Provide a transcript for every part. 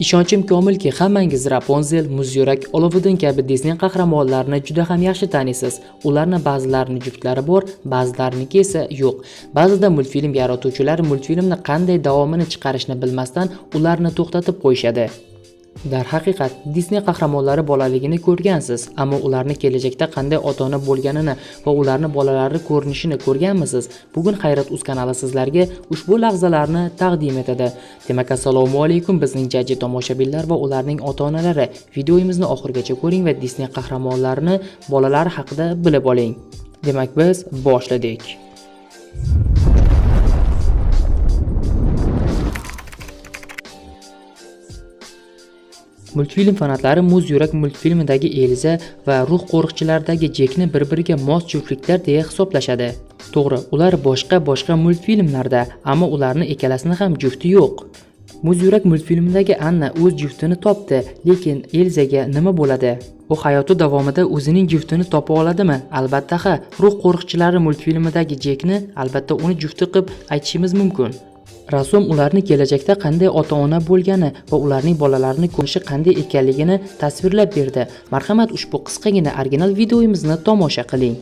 Ishonchim komilki, hammangiz Rapunzel, Muzyurak, Olovuddin kabi Disney qahramonlarini juda ham yaxshi taniysiz. Ularni ba'zilarini juftlari bor, ba'zilariniki esa yo'q. Ba'zida multfilm yaratuvchilari multfilmni qanday davomini chiqarishni bilmasdan ularni to'xtatib qo'yishadi. Darhaqiqat, Disney qahramonlari bolaligini ko'rgansiz, ammo ularni kelajakda qanday ota-ona bo'lganini va ularni bolalari ko'rinishini ko'rganmisiz? Bugun hayrat uz kanali sizlarga ushbu lahzalarni taqdim etadi. Demak, assalomu alaykum bizning jajji tomoshabinlar va ularning ota-onalari. Videomizni oxirigacha ko'ring va Disney qahramonlarini bolalari haqida bilib oling. Demak, biz boshladik. Multfilm fanatlari Muz yurak multfilmidagi Elza va Ruh qo'riqchilaridagi Jekni bir-biriga mos juftliklar deya hisoblashadi. To'g'ri, ular boshqa-boshqa multfilmlarda, ammo ularni ikkalasini ham jufti yo'q. Muz yurak multfilmidagi Anna o'z juftini topdi, lekin Elzaga nima bo'ladi? U hayoti davomida o'zining juftini topa oladimi? Albatta ha. Ruh qo'riqchilari multfilmidagi Jekni albatta uni jufti qilib aytishimiz mumkin. Rassom ularni kelajakda qanday ota-ona bo'lgani va ularning bolalarini ko'rishi qanday ekanligini tasvirlab berdi. Marhamat, ushbu qisqagina original videomizni tomosha qiling.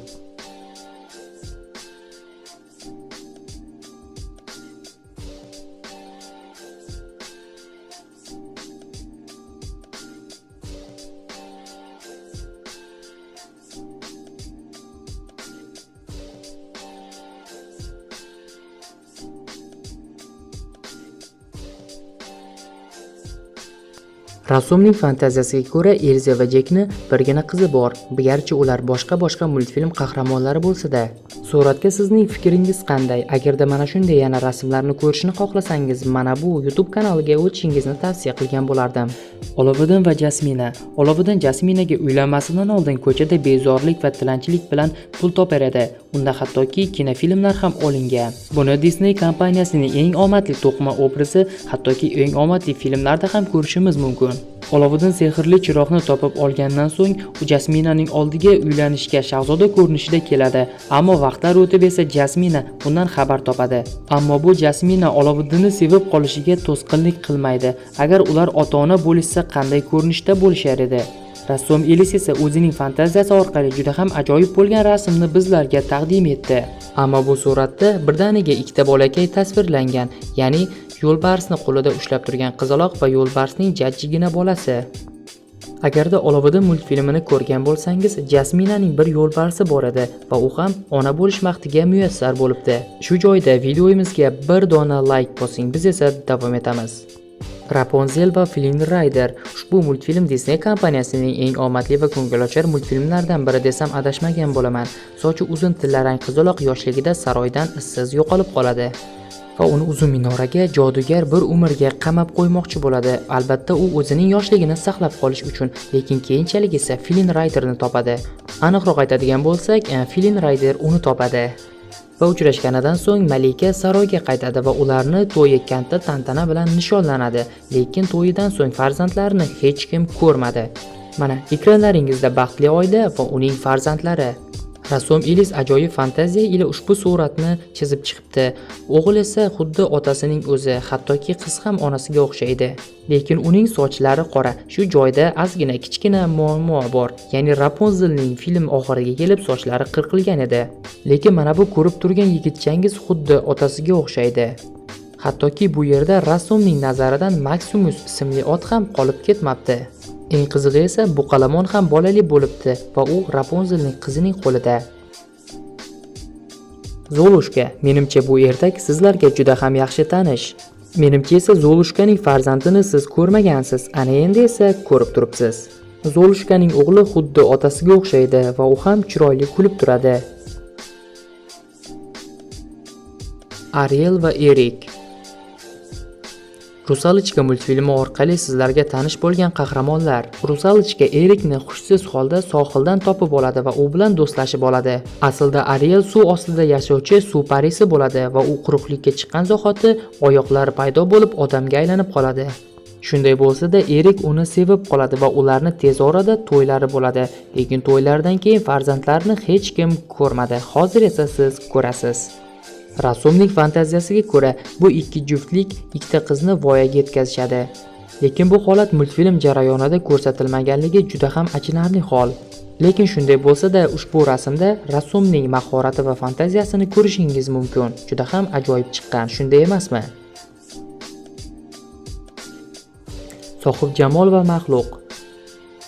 Rassomning fantaziyasiga ko'ra, Elza va Jekni birgina qizi bor, garchi ular boshqa-boshqa multfilm qahramonlari bo'lsa-da. Suratga sizning fikringiz qanday? Agarda mana shunday yana rasmlarni ko'rishni xohlasangiz, mana bu YouTube kanaliga o'tishingizni tavsiya qilgan bo'lardim. Olovuddin va Jasmina. Olovuddin Jasminaga uylanmasidan oldin ko'chada bezorlik va tilanchilik bilan pul topar edi. Unda hattoki kinofilmlar ham olingan. Buni Disney kompaniyasining eng omadli to'qima obrazi, hattoki eng omadli filmlarda ham ko'rishimiz mumkin. Olovuddin sehrli chiroqni topib olgandan so'ng u Jasminaning oldiga uylanishga shahzoda ko'rinishida keladi, ammo vaqtlar o'tib esa Jasmina bundan xabar topadi. Ammo bu Jasmina Olovuddinni sevib qolishiga to'sqinlik qilmaydi. Agar ular ota-ona bo'lishsa qanday ko'rinishda bo'lishar edi? Rassom Elis esa o'zining fantaziyasi orqali juda ham ajoyib bo'lgan rasmni bizlarga taqdim etdi. Ammo bu suratda birdaniga ikkita bolakay tasvirlangan, ya'ni yo'lbarsni qo'lida ushlab turgan qizaloq va yo'lbarsning jajjigina bolasi. Agarda Olovuddin multfilmini ko'rgan bo'lsangiz, Jasminaning bir yo'lbarsi bor edi va u ham ona bo'lish baxtiga muyassar bo'libdi. Shu joyda videoyimizga bir dona like bosing, biz esa davom etamiz. Rapunzel va Flynn Rider ushbu multfilm Disney kompaniyasining eng omadli va ko'ngilochar multfilmlaridan biri desam adashmagan bo'laman. Sochi uzun tillarang qizaloq yoshligida saroydan issiz yo'qolib qoladi. Va uni uzun minoraga jodugar bir umrga qamab qo'ymoqchi bo'ladi. Albatta u o'zining yoshligini saqlab qolish uchun, lekin keyinchalik esa filin Riderni topadi. Aniqroq aytadigan bo'lsak, eh, filin Rider uni topadi. Va uchrashganidan so'ng Malika saroyga qaytadi va ularni to'yi katta tantana bilan nishonlanadi, lekin to'yidan so'ng farzandlarini hech kim ko'rmadi. Mana ekranlaringizda baxtli oila va uning farzandlari. Rassom Elis ajoyib fantaziya ila ushbu suratni chizib chiqibdi. O'g'il esa xuddi otasining o'zi, hattoki qiz ham onasiga o'xshaydi. Lekin uning sochlari qora. Shu joyda ozgina kichkina muammo bor. Ya'ni Rapunzelning film oxiriga kelib sochlari qirqilgan edi. Lekin mana bu ko'rib turgan yigitchangiz xuddi otasiga o'xshaydi. Hattoki bu yerda rassomning nazaridan Maximus ismli ot ham qolib ketmabdi. Eng qizig'i esa bu qalamon ham bolali bo'libdi va u Rapunzelning qizining qo'lida. Zolushka, menimcha bu ertak sizlarga juda ham yaxshi tanish. Menimcha esa Zolushkaning farzandini siz ko'rmagansiz, ana endi esa ko'rib turibsiz. Zolushkaning o'g'li xuddi otasiga o'xshaydi va u ham chiroyli kulib turadi. Ariel va Erik Rusalichka multfilmi orqali sizlarga tanish bo'lgan qahramonlar. Rusalichka Erikni xushsiz holda sohildan topib oladi va u bilan do'stlashib oladi. Aslida Ariel suv ostida yashovchi suv parisi bo'ladi va u quruqlikka chiqqan zahoti oyoqlari paydo bo'lib odamga aylanib qoladi. Shunday bo'lsa-da, Erik uni sevib qoladi va ularni tez orada to'ylari bo'ladi. Lekin to'ylardan keyin farzandlarini hech kim ko'rmadi. Hozir esa siz ko'rasiz. Rassomning fantaziyasiga ko'ra, bu ikki juftlik ikkita qizni voyaga yetkazishadi. Lekin bu holat multfilm jarayonida ko'rsatilmaganligi juda ham achinarli hol. Lekin shunday bo'lsa-da, ushbu rasmda rassomning mahorati va fantaziyasini ko'rishingiz mumkin. Juda ham ajoyib chiqqan, shunday emasmi? Sohib Jamol va Maxluq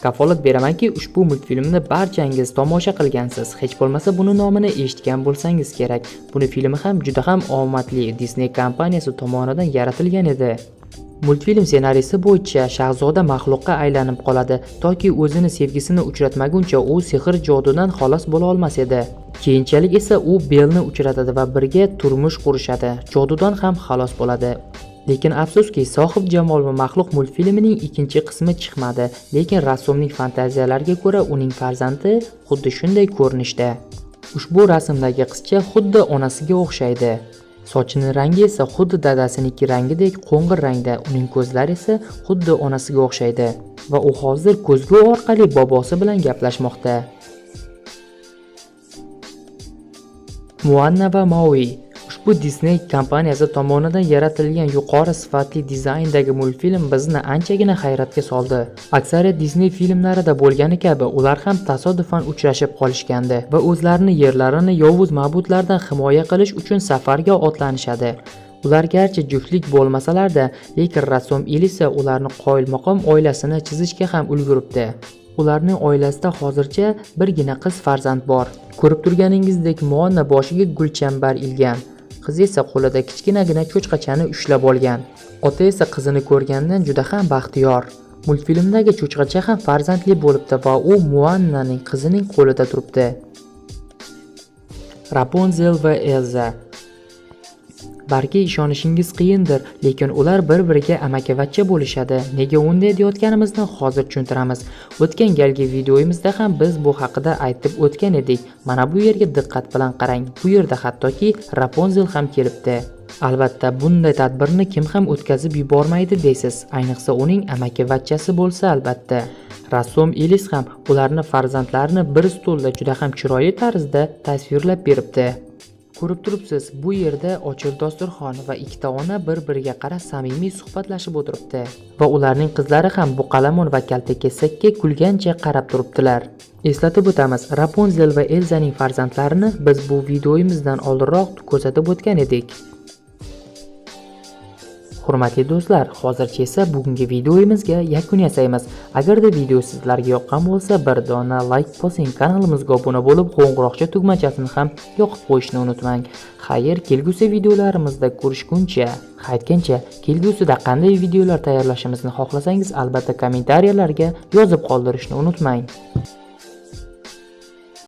Kafolat beramanki, ushbu multfilmni barchangiz tomosha qilgansiz. Hech bo'lmasa buni nomini eshitgan bo'lsangiz kerak. Buni filmi ham juda ham omadli Disney kompaniyasi tomonidan yaratilgan edi. Multfilm ssenariysi bo'yicha Shahzoda maxluqqa aylanib qoladi, toki o'zini sevgisini uchratmaguncha u sehr jodudan xalos bo'la olmas edi. Keyinchalik esa u Belni uchratadi va birga turmush qurishadi. Jodudan ham xalos bo'ladi. Lekin afsuski, Sohib Jamol va Maxluq multfilmining ikkinchi qismi chiqmadi, lekin rassomning fantaziyalariga ko'ra uning farzandi xuddi shunday ko'rinishda. Ushbu rasmdagi qizcha xuddi onasiga o'xshaydi. Sochining rangi esa xuddi dadasiniki rangidek qo'ng'ir rangda, uning ko'zlari esa xuddi onasiga o'xshaydi va u hozir ko'zgu orqali bobosi bilan gaplashmoqda. Muanna va Maui Bu Disney kompaniyasi tomonidan yaratilgan yuqori sifatli dizayndagi multfilm bizni anchagina hayratga soldi. Aksariyat Disney filmlarida bo'lgani kabi, ular ham tasodifan uchrashib qolishgandi va o'zlarini yerlarini yovuz ma'budlardan himoya qilish uchun safarga otlanishadi. Ular garchi juftlik bo'lmasalarda, lekin rassom Elisa ularni qoyilmaqom oilasini chizishga ham ulguribdi. Ularning oilasida hozircha birgina qiz farzand bor. Ko'rib turganingizdek, Moana boshiga gulchambar ilgan. Qiz esa qo'lida kichkinagina cho'chqachani ushlab olgan. Ota esa qizini ko'rganidan juda ham baxtiyor. Multfilmdagi cho'chqacha ham farzandli bo'libdi va u muannaning qizining qo'lida turibdi. Rapunzel va elza balki ishonishingiz qiyindir lekin ular bir biriga amakivachcha bo'lishadi. Nega unday deyotganimizni hozir tushuntiramiz. O'tgan galgi videoyimizda ham biz bu haqida aytib o'tgan edik. Mana bu yerga diqqat bilan qarang. Bu yerda hattoki rapunzel ham kelibdi. Albatta bunday tadbirni kim ham o'tkazib yubormaydi deysiz. Ayniqsa uning amakivachchasi bo'lsa albatta. Rassom elis ham ularni farzandlarini bir stulda juda ham chiroyli tarzda tasvirlab beribdi. Ko'rib turibsiz bu yerda ochiq dasturxon va ikkita ona bir biriga qarab samimiy suhbatlashib o'tiribdi va ularning qizlari ham buqalamun va kaltakesakka kulgancha qarab turibdilar. Eslatib o'tamiz rapunzel va elzaning farzandlarini biz bu videoyimizdan oldinroq ko'rsatib o'tgan edik. Hurmatli do'stlar, hozircha esa bugungi videoyimizga yakun yasaymiz. Agarda video sizlarga yoqqan bo'lsa, bir dona like bosing, kanalimizga obuna bo'lib, qo'ng'iroqcha tugmachasini ham yoqib qo'yishni unutmang. Xayr, kelgusi videolarimizda ko'rishguncha, aytgancha, kelgusida qanday videolar tayyorlashimizni xohlasangiz, albatta kommentariyalarga yozib qoldirishni unutmang.